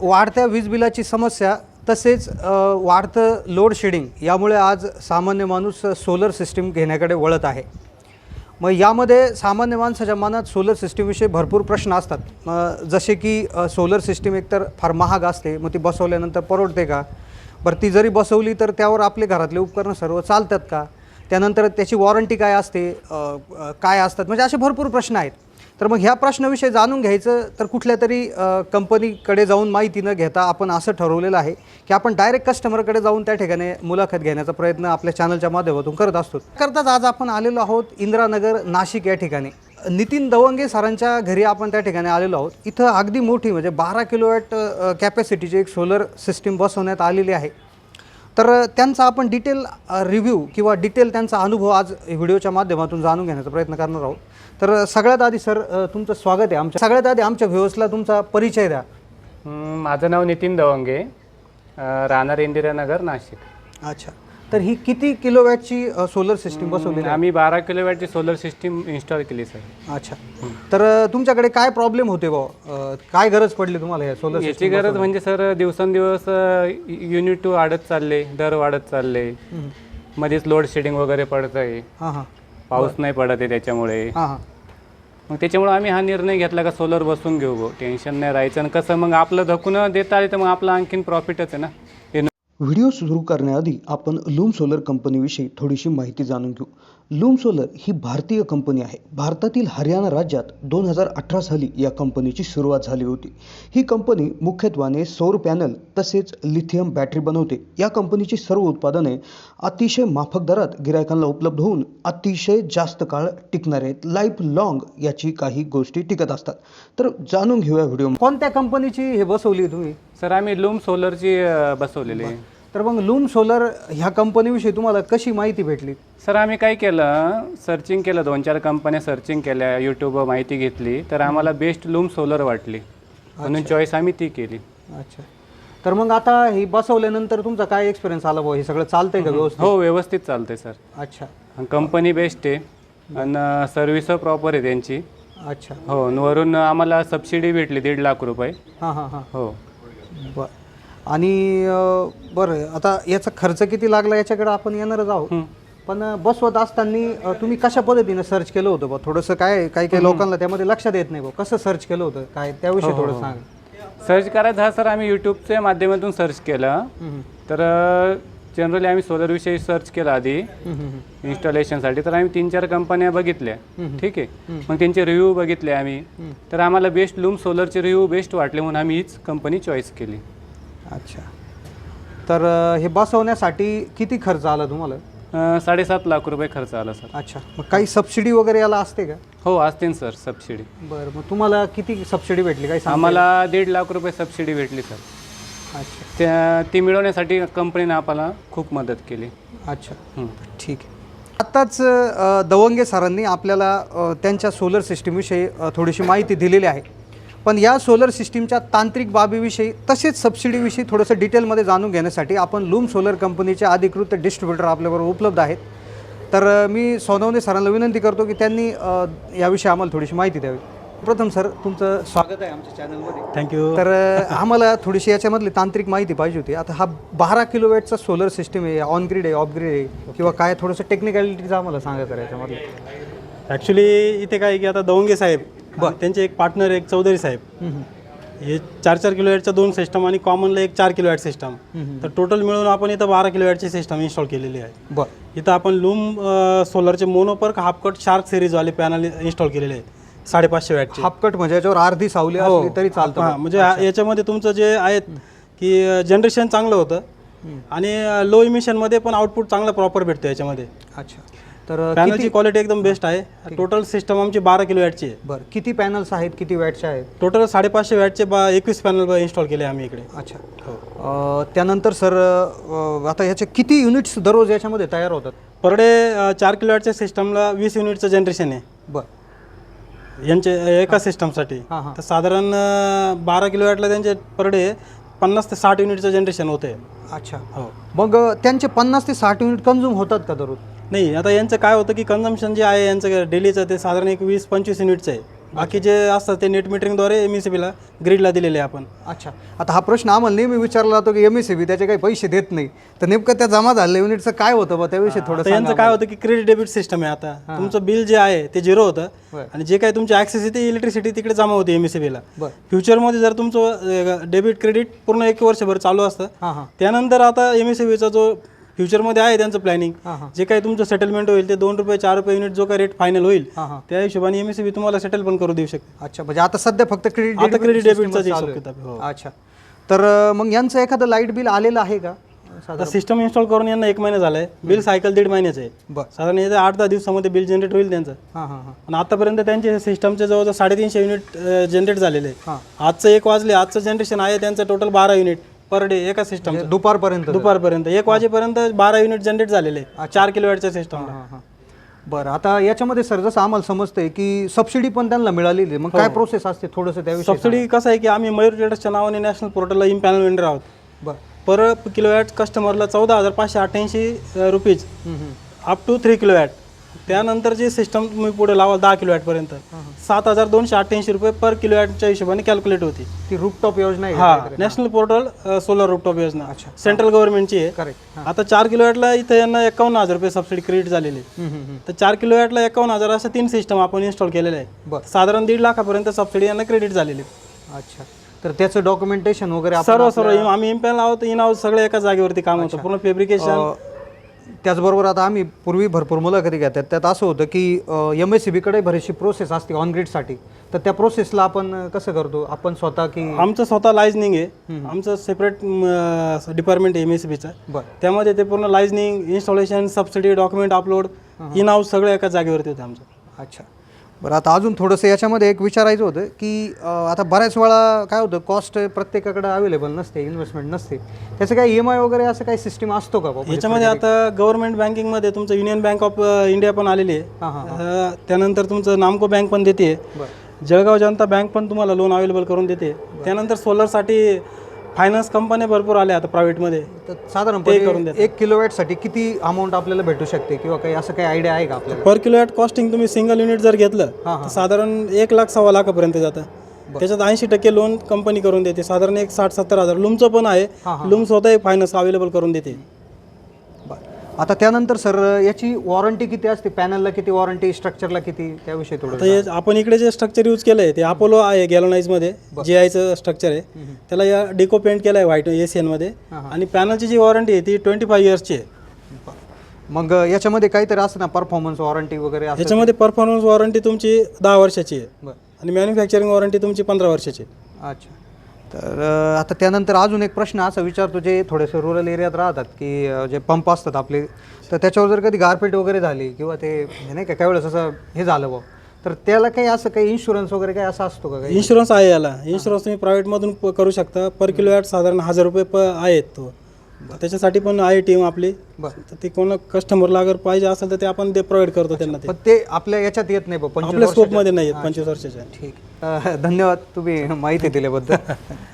वाढत्या वीज बिलाची समस्या तसेच वाढतं लोड शेडिंग यामुळे आज सामान्य माणूस सोलर सिस्टीम घेण्याकडे वळत आहे. मग यामध्ये सामान्य माणसाच्या मनात सोलर सिस्टीमविषयी भरपूर प्रश्न असतात. मग जसे की सोलर सिस्टीम एकतर फार महाग असते मग ती बसवल्यानंतर परवडते का? बरं ती जरी बसवली तर त्यावर आपले घरातले उपकरणं सर्व चालतात का? त्यानंतर त्याची वॉरंटी काय असते? काय असतात? म्हणजे असे भरपूर प्रश्न आहेत. तर मग ह्या प्रश्नाविषयी जाणून घ्यायचं तर कुठल्या तरी कंपनीकडे जाऊन माहिती न घेता आपण असं ठरवलेलं आहे की आपण डायरेक्ट कस्टमरकडे जाऊन त्या ठिकाणी मुलाखत घेण्याचा प्रयत्न आपल्या चॅनलच्या माध्यमातून करत असतो. करताच आज आपण आलेलो आहोत इंदिरानगर नाशिक या ठिकाणी. नितीन दवंगे सरांच्या घरी आपण त्या ठिकाणी आलेलो आहोत. इथं अगदी मोठी म्हणजे बारा किलोवॅट कॅपॅसिटीची एक सोलर सिस्टीम बसवण्यात आलेली आहे. तर त्यांचा आपण डिटेल रिव्ह्यू किंवा डिटेल त्यांचा अनुभव आज व्हिडिओच्या माध्यमातून जाणून घेण्याचा प्रयत्न करणार आहोत. तर सगळ्यात आधी सर तुमचं स्वागत आहे. आमच्या सगळ्यात आधी आमच्या व्ह्युअर्सला तुमचा परिचय द्या. माझं नाव नितीन दवंगे राहणार इंदिरानगर नाशिक. अच्छा. तर ही किती किलोवॅटची सोलर सिस्टीम बसवलेली आहे? आम्ही बारा किलोवॅटची सोलर सिस्टीम इन्स्टॉल केली सर. अच्छा. तर तुमच्याकडे काय प्रॉब्लेम होते बा काय गरज पडली तुम्हाला या सोलर याची गरज म्हणजे सर दिवसेंदिवस युनिट टू वाढत चालले दर वाढत चालले. मध्येच लोड शेडिंग वगैरे पडत आहे पाऊस नाही पडत आहे त्याच्यामुळे. मग त्याच्यामुळे आम्ही हा निर्णय घेतला का सोलर बसून घेऊ भाऊ. टेन्शन नाही राहायचं. आणि कसं मग आपलं धकून देता आले तर मग आपलं आणखीन प्रॉफिटच आहे ना. व्हिडिओ सुरू करण्याआधी आपण लूम सोलर कंपनीविषयी थोडीशी माहिती जाणून घेऊ. लूम सोलर ही भारतीय कंपनी आहे. भारतातील हरियाणा राज्यात दोन हजार अठरा साली या कंपनीची सुरुवात झाली होती. ही कंपनी मुख्यत्वाने सौर पॅनल तसेच लिथियम बॅटरी बनवते. या कंपनीची सर्व उत्पादने अतिशय माफक दरात गिरायकांना उपलब्ध होऊन अतिशय जास्त काळ टिकणार आहेत. लाईफ लॉंग याची काही गोष्टी टिकत असतात. तर जाणून घेऊया व्हिडिओ. कोणत्या कंपनीची हे बसवली तुम्ही? सर आम्ही लूम सोलरची बसवलेली आहे. तर मग लूम सोलर ह्या कंपनीविषयी तुम्हाला कशी माहिती भेटली? सर आम्ही काय केलं सर्चिंग केलं दोन चार कंपन्या सर्चिंग केल्या यूट्यूबवर माहिती घेतली तर आम्हाला बेस्ट लूम सोलर वाटली. म्हणून चॉईस आम्ही ती केली. अच्छा. तर मग आता ही बसवल्यानंतर तुमचा काय एक्सपिरियन्स आला भाऊ हे सगळं चालतंय का व्यवस्थित? हो व्यवस्थित चालते सर. अच्छा. कंपनी बेस्ट आहे. आणि सर्व्हिस प्रॉपर आहे त्यांची. अच्छा. हो आणि वरून आम्हाला सबसिडी भेटली दीड लाख रुपये. हां हां हां. हो. बर. आणि बरं आता याचा खर्च किती लागला याच्याकडे आपण येणारच आहोत. हं. पण बसवत असताना तुम्ही कशा पद्धतीनं सर्च केलं होतं बा? थोडंसं काय काही काही लोकांना त्यामध्ये लक्षात येत नाही बा. कसं सर्च केलं होतं? काय त्याविषयी थोडं सांग. सर्च करायचं हा सर आम्ही यूट्यूबच्या माध्यमातून सर्च केलं. तर जनरली आम्ही सोलरविषयी सर्च केला आधी. इन्स्टॉलेशनसाठी तर आम्ही तीन चार कंपन्या बघितल्या. ठीक आहे. मग त्यांचे रिव्ह्यू बघितले आम्ही. तर आम्हाला बेस्ट लूम सोलरचे रिव्ह्यू बेस्ट वाटले म्हणून आम्ही हीच कंपनी चॉईस केली. अच्छा. तर अं, हे बसवण्यासाठी किती खर्च आला तुम्हाला? अं, साडेसात लाख रुपये खर्च आला सर. अच्छा. मग काही सबसिडी वगैरे याला असते का? हो असते ना सर सबसिडी. बरं मग तुम्हाला किती सबसिडी भेटली? सांग आम्हाला दीड लाख रुपये सबसिडी भेटली सर. अच्छा. त्या ती मिळवण्यासाठी कंपनीने आपल्याला खूप मदत केली. अच्छा. हं. ठीक आहे. आत्ताच अ, दवंगे सरांनी आपल्याला अ, त्यांच्या सोलर सिस्टीमविषयी अ, थोडीशी माहिती दिलेली आहे. पण या सोलर सिस्टीमच्या तांत्रिक बाबीविषयी तसेच सबसिडीविषयी थोडंसं डिटेलमध्ये जाणून घेण्यासाठी आपण लूम सोलर कंपनीचे अधिकृत डिस्ट्रीब्युटर आपल्याबरोबर उपलब्ध आहेत. तर मी सोनवणे सरांना विनंती करतो की त्यांनी याविषयी आम्हाला थोडीशी माहिती द्यावी. प्रथम सर तुमचं स्वागत आहे आमच्या चॅनलमध्ये थँक्यू तर आम्हाला थोडीशी याच्यामधली तांत्रिक माहिती पाहिजे होती. आता हा बारा किलोवॅटचा सोलर सिस्टीम आहे ऑन ग्रीड आहे ऑफ ग्रीड आहे किंवा काय थोडंसं टेक्निकॅलिटीचं आम्हाला सांगा तर याच्यामधलं. ॲक्च्युली इथे काय की आता दवंगे साहेब त्यांचे एक पार्टनर एक चौधरी साहेब. हे चार चार किलो वॅटच्या दोन सिस्टम आणि कॉमनला एक चार किलो वॅट सिस्टम तर टोटल मिळून आपण इथं बारा किलो वॅटची सिस्टम इन्स्टॉल केलेली आहे. बरं. इथं आपण Loom सोलरचे mono PERC half cut shark सिरीजवाले panel install केलेले आहेत. साडेपाचशे वॅटचे हाफकट म्हणजे याच्यावर अर्धी सावली असली तरी चालतं हां म्हणजे हा- याच्यामध्ये तुमचं जे आहेत की जनरेशन चांगलं होतं आणि लो इमिशनमध्ये पण आउटपुट चांगलं प्रॉपर भेटतं याच्यामध्ये. अच्छा. तर पॅनलची क्वालिटी एकदम बेस्ट आहे. टोटल सिस्टम आमची बारा किलो वॅटची आहे. बरं किती पॅनल्स आहेत किती वॅटचे आहेत? टोटल साडेपाचशे वॅटचे बा एकवीस पॅनल इन्स्टॉल केले आम्ही इकडे. अच्छा. हो. अ, त्यानंतर सर अ, आता याचे किती युनिट्स दररोज याच्यामध्ये तयार होतात? पर डे चार किलो वॅटच्या सिस्टमला वीस युनिटचं जनरेशन आहे. बरं. यांचे एका सिस्टमसाठी हां, हां. तर साधारण अं, बारा किलो वॅटला त्यांचे पर डे पन्नास ते साठ युनिटचं जनरेशन होते अच्छा. हो. मग अ, त्यांचे पन्नास ते साठ युनिट कन्झ्युम होतात का दररोज? नाही आता यांचं काय होतं की कन्झम्पशन जे आहे यांचं डेलीचं ते साधारण एक वीस पंचवीस युनिटचं आहे. बाकी जे असतात ते नेट मीटरिंगद्वारे एम एस बीला ग्रीडला दिलेले आपण. अच्छा. आता हा प्रश्न आम्हाला नेहमी विचारला जातो की एम एस सी बी त्याचे काही पैसे देत नाही. तर नेमकं त्या जमा झालेल्या युनिटचं काय होतं बा? त्याविषयी थोडं तर यांचं काय होतं की क्रेडिट डेबिट सिस्टम आहे आता. तुमचं बिल जे आहे ते झिरो होतं. बरं. आणि जे काही तुमची ॲक्सेस आहे ते इलेक्ट्रिसिटी तिकडे जमा होते एम एस बीला बरं. फ्युचरमध्ये जर तुमचं डेबिट क्रेडिट पूर्ण एक वर्षभर चालू असतं हां हां. त्यानंतर आता एम एस बीचा जो फ्युचरमध्ये आहे त्यांचं प्लॅनिंग जे काही तुमचं सेटलमेंट होईल ते दोन रुपये चार रुपये युनिट जो काही रेट फायनल होईल त्या हिशोबाने एम एस बी तुम्हाला सेटल पण करू देऊ शकते. अच्छा म्हणजे आता सध्या फक्त क्रेडिट आता credit debit चा हिशोब किताब आहे, हो. अच्छा. तर मग यांचं एखादं लाइट बिल आलेलं आहे का? आता सिस्टम इन्स्टॉल करून यांना एक महिना झालाय. बिल सायकल दीड महिन्याचं आहे. साधारण येत्या आठ दहा दिवसामध्ये बिल जनरेट होईल त्यांचं. आणि आतापर्यंत त्यांचे सिस्टमचे जवळजवळ साडेतीनशे युनिट जनरेट झालेले आहे. आजचं एक वाजले आजचं जनरेशन आहे त्यांचं टोटल बारा युनिट पर डे एका सिस्टम म्हणजे दुपारपर्यंत. दुपारपर्यंत. एक वाजेपर्यंत बारा युनिट जनरेट झालेले आहे. चार किलो वॅटच्या सिस्टमला हां हां बरं आता याच्यामध्ये सर जसं आम्हाला समजतंय की सबसिडी पण त्यांना मिळालेली आहे. मग काय प्रोसेस असते थोडंसं त्याविषयी सबसिडी कसं आहे की आम्ही मयूर ट्रेडर्सच्या नावाने नॅशनल पोर्टलला इन पॅनल वेंडर आहोत. बरं. पर किलो वॅट कस्टमरला चौदा हजार पाचशे अठ्ठ्याऐंशी rupees. Up to three kilo watt त्यानंतर जे सिस्टम तुम्ही पुढे लावाल दहा किलो वॅटपर्यंत सात हजार दोनशे अठ्ठ्याऐंशी रुपये पर किलो वॅटच्या हिशोबाने कॅल्क्युलेट होती. ती रूपटॉप योजना आहे हा नॅशनल पोर्टल सोलर रूपटॉप योजना. सेंट्रल गव्हर्नमेंटची आहे. करेक्ट आता चार किलो वॅटला इथं यांना एकावन्न हजार रुपये सबसिडी क्रेडिट झालेली आहे. तर चार किलो वॅटला एकावन्न हजार अशा तीन सिस्टम आपण इन्स्टॉल केलेले आहे बरं. साधारण दीड लाखापर्यंत सबसिडी यांना क्रेडिट झालेली आहे. अच्छा. तर त्याचं डॉक्युमेंटेशन वगैरे आपण सर्व सर्व आम्ही इम्पॅल आहोत इन आहोत सगळे एका जागेवरती काम होतं. पूर्ण फेब्रिकेशन त्याचबरोबर आता आम्ही पूर्वी भरपूर मुलाखती घेतात त्यात असं होतं की एम एस सी बीकडे बरीचशी प्रोसेस असते ऑन ग्रीडसाठी तर त्या प्रोसेसला आपण कसं करतो? आपण स्वतः की आमचं स्वतः लायझनिंग आहे. आमचं सेपरेट डिपार्टमेंट एम एस बीचं बरं. त्यामध्ये ते पूर्ण liaisoning installation subsidy document upload in house सगळं एका जागेवरती होतं आमचं. अच्छा. बरं आता अजून थोडंसं याच्यामध्ये एक विचारायचं होतं की अ, आता बऱ्याच वेळा काय होतं कॉस्ट प्रत्येकाकडे अवेलेबल नसते इन्व्हेस्टमेंट नसते. त्याचं काही ई एम आय वगैरे असं काही सिस्टीम असतो का बाबा याच्यामध्ये आता गव्हर्नमेंट बँकिंगमध्ये तुमचं युनियन बँक ऑफ इंडिया पण आलेली हां आहे हां. अं, त्यानंतर तुमचं नामको बँक पण देते. बरं. जळगाव जनता बँक पण तुम्हाला लोन अवेलेबल करून देते. त्यानंतर सोलरसाठी फायनान्स कंपन्या भरपूर आल्या आता प्रायव्हेटमध्ये तर करून साधारणपणे एक किलोवॅटसाठी किती अमाऊंट आपल्याला भेटू शकते? किंवा काही असं काही आयडिया आहे का आपल्याला? पर किलोवॅट कॉस्टिंग तुम्ही सिंगल युनिट जर घेतलं हां, तर साधारण एक लाख सव्वा लाखापर्यंत जातं. त्याच्यात ऐंशी टक्के लोन कंपनी करून देते. साधारण एक साठ सत्तर हजार. लुमचं पण आहे. लुम स्वतः फायनान्स अवेलेबल करून देते. आता त्यानंतर सर याची वॉरंटी किती असते? पॅनलला किती वॉरंटी? स्ट्रक्चरला किती? त्याविषयी थोडं आता हे आपण इकडे जे स्ट्रक्चर यूज केलं आहे ते अपोलो आहे गॅलोनाईजमध्ये जे आयचं स्ट्रक्चर आहे. त्याला या डिको पेंट केलं आहे व्हाईट एशियनमध्ये आणि पॅनलची जी वॉरंटी आहे ती ट्वेंटी फाय इयर्सची आहे. मग याच्यामध्ये काहीतरी असं ना परफॉर्मन्स वॉरंटी वगैरे असं याच्यामध्ये परफॉर्मन्स वॉरंटी तुमची दहा वर्षाची आहे. बरं. आणि मॅन्युफॅक्चरिंग वॉरंटी तुमची पंधरा वर्षाची आहे. अच्छा. तर आता त्यानंतर अजून एक प्रश्न असा विचारतो जे थोडेसे रुरल एरियात राहतात की जे पंप असतात आपले तर त्याच्यावर जर कधी गारपीट वगैरे झाली किंवा ते हे नाही का काही वेळेस असं हे झालं बा तर त्याला काही असं काही इन्शुरन्स वगैरे काही असं असतो का काही? इन्शुरन्स आहे याला. इन्शुरन्स तुम्ही प्रायव्हेटमधून प- करू शकता. पर किलो वॅट साधारण हजार रुपये प आहेत तो. त्याच्यासाठी पण आहे टीम आपली. बरं. तर ते कोण कस्टमरला अगर पाहिजे असेल तर ते आपण ते प्रोव्हाइड करतो त्यांना ते. पण ते आपल्या याच्यात येत नाही बा पंचवीस आपल्या वर्षाच्या- स्कोपमध्ये नाही आहेत पंचवीस वर्षाच्या. ठीक. अ, धन्यवाद. तुम्ही माहिती दिल्याबद्दल.